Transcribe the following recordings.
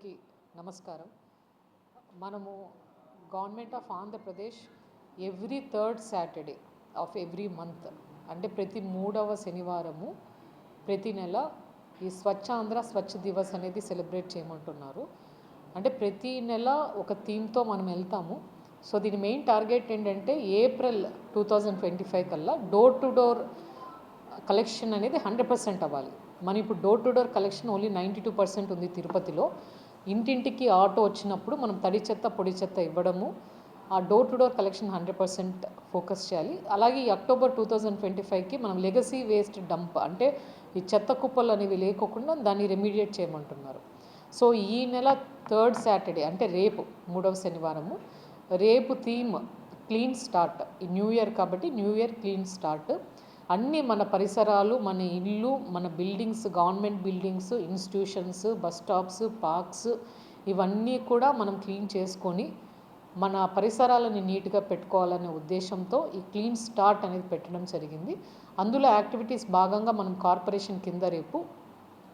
అందరికీ నమస్కారం. మనము government of Andhra Pradesh every third Saturday of every month అంటే ప్రతి మూడవ శనివారము ప్రతి నెల ఈ స్వచ్ఛ ఆంధ్ర స్వచ్ఛ దివస్ అనేది సెలబ్రేట్ చేయమంటున్నారు. అంటే ప్రతి నెల ఒక థీమ్తో మనం వెళ్తాము. సో దీని మెయిన్ టార్గెట్ ఏంటంటే April two thousand twenty five కల్లా డోర్ టు డోర్ కలెక్షన్ అనేది హండ్రెడ్ పర్సెంట్ అవ్వాలి. మనం ఇప్పుడు door to door collection only ninety two percent ఉంది తిరుపతిలో. ఇంటింటికి ఆటో వచ్చినప్పుడు మనం తడి చెత్త పొడి చెత్త ఇవ్వడము ఆ door to door collection hundred percent focus చేయాలి. అలాగే ఈ అక్టోబర్ టూ థౌజండ్ ట్వంటీ ఫైవ్కి మనం లెగసీ వేస్ట్ డంప్ అంటే ఈ చెత్త కుప్పలు అనేవి లేకోకుండా దాన్ని రెమిడియేట్ చేయమంటున్నారు. సో ఈ నెల థర్డ్ సాటర్డే అంటే రేపు మూడవ శనివారము రేపు theme clean start new year కాబట్టి న్యూ ఇయర్ క్లీన్ స్టార్ట్. అన్నీ మన పరిసరాలు మన ఇల్లు మన buildings government buildings institutions bus stops parks ఇవన్నీ కూడా మనం క్లీన్ చేసుకొని మన పరిసరాలని నీట్గా పెట్టుకోవాలనే ఉద్దేశంతో ఈ క్లీన్ స్టార్ట్ అనేది పెట్టడం జరిగింది. అందులో యాక్టివిటీస్ భాగంగా మనం కార్పొరేషన్ కింద రేపు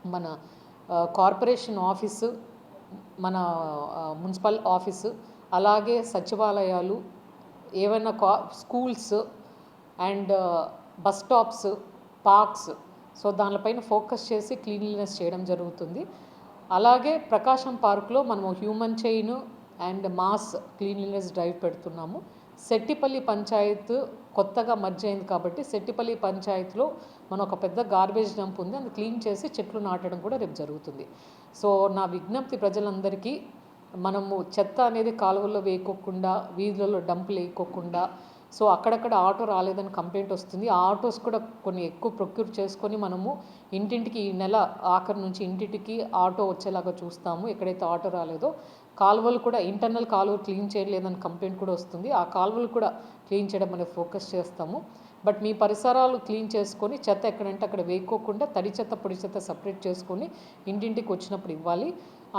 మన కార్పొరేషన్ ఆఫీసు మన మున్సిపల్ ఆఫీసు అలాగే సచివాలయాలు ఏవైనా కా schools and bus stops parks. So దానిపైన ఫోకస్ చేసి క్లీన్లీనెస్ చేయడం జరుగుతుంది. అలాగే ప్రకాశం పార్క్లో మనము human chain and mass cleanliness drive పెడుతున్నాము. సెట్టిపల్లి పంచాయత్ కొత్తగా మర్జ్ అయింది కాబట్టి సెట్టిపల్లి పంచాయత్లో మన ఒక పెద్ద గార్బేజ్ డంప్ ఉంది. అది క్లీన్ చేసి చెట్లు నాటడం కూడా రేపు జరుగుతుంది. సో నా విజ్ఞప్తి ప్రజలందరికీ మనము చెత్త అనేది కాలువల్లో వేయకోకుండా వీధులలో డంపులు వేయకోకుండా సో అక్కడక్కడ ఆటో రాలేదని కంప్లైంట్ వస్తుంది. ఆ ఆటోస్ కూడా కొన్ని ఎక్కువ ప్రొక్యూర్ చేసుకొని మనము ఇంటింటికి ఈ నెల ఆఖరి నుంచి ఇంటింటికి ఆటో వచ్చేలాగా చూస్తాము. ఎక్కడైతే ఆటో రాలేదో కాలువలు కూడా ఇంటర్నల్ కాలువలు క్లీన్ చేయలేదని కంప్లైంట్ కూడా వస్తుంది. ఆ కాలువలు కూడా క్లీన్ చేయడం అనేది ఫోకస్ చేస్తాము. బట్ మీ పరిసరాలు క్లీన్ చేసుకొని చెత్త ఎక్కడంటే అక్కడ వేయకోకుండా తడి చెత్త పొడి చెత్త సపరేట్ చేసుకొని ఇంటింటికి వచ్చినప్పుడు ఇవ్వాలి.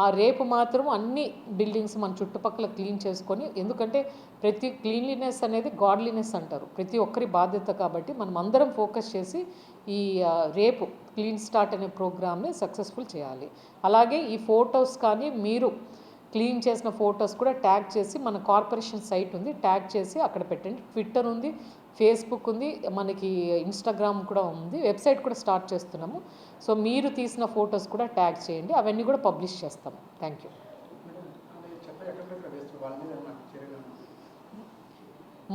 ఆ రేపు మాత్రం అన్ని బిల్డింగ్స్ మన చుట్టుపక్కల క్లీన్ చేసుకొని ఎందుకంటే ప్రతి క్లీన్లీనెస్ అనేది గాడ్లీనెస్ అంటారు. ప్రతి ఒక్కరి బాధ్యత కాబట్టి మనం అందరం ఫోకస్ చేసి ఈ రేపు క్లీన్ స్టార్ట్ అనే ప్రోగ్రామ్ని సక్సెస్ఫుల్ చేయాలి. అలాగే ఈ ఫోటోస్ కానీ మీరు క్లీన్ చేసిన ఫొటోస్ కూడా ట్యాగ్ చేసి మన కార్పొరేషన్ సైట్ ఉంది ట్యాగ్ చేసి అక్కడ పెట్టండి. ట్విట్టర్ ఉంది ఫేస్బుక్ ఉంది మనకి ఇన్స్టాగ్రామ్ కూడా ఉంది వెబ్సైట్ కూడా స్టార్ట్ చేస్తున్నాము. సో మీరు తీసిన ఫొటోస్ కూడా ట్యాగ్ చేయండి అవన్నీ కూడా పబ్లిష్ చేస్తాం. Thank you.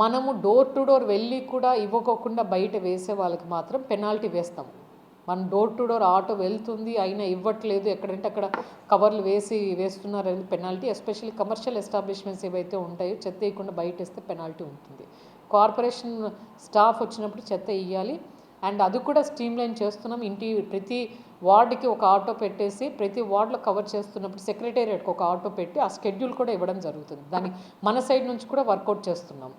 మనము డోర్ టు డోర్ వెళ్ళి కూడా ఇవ్వకోకుండా బయట వేసే వాళ్ళకి మాత్రం పెనాల్టీ వేస్తాము. మన డోర్ టు డోర్ ఆటో వెళ్తుంది అయినా ఇవ్వట్లేదు. ఎక్కడంటే అక్కడ కవర్లు వేసి వేస్తున్నారు అనేది పెనాల్టీ ఎస్పెషల్లీ కమర్షియల్ ఎస్టాబ్లిష్మెంట్స్ ఏవైతే ఉంటాయో చెత్త వేయకుండా బయట వేస్తే పెనాల్టీ ఉంటుంది. కార్పొరేషన్ స్టాఫ్ వచ్చినప్పుడు చెత్త ఇవ్వాలి అండ్ అది కూడా స్ట్రీమ్లైన్ చేస్తున్నాం. ఇంటి ప్రతి వార్డుకి ఒక ఆటో పెట్టేసి ప్రతి వార్డులో కవర్ చేస్తున్నప్పుడు సెక్రటేరియట్కి ఒక ఆటో పెట్టి ఆ స్కెడ్యూల్ కూడా ఇవ్వడం జరుగుతుంది. దాన్ని మన సైడ్ నుంచి కూడా వర్కౌట్ చేస్తున్నాం.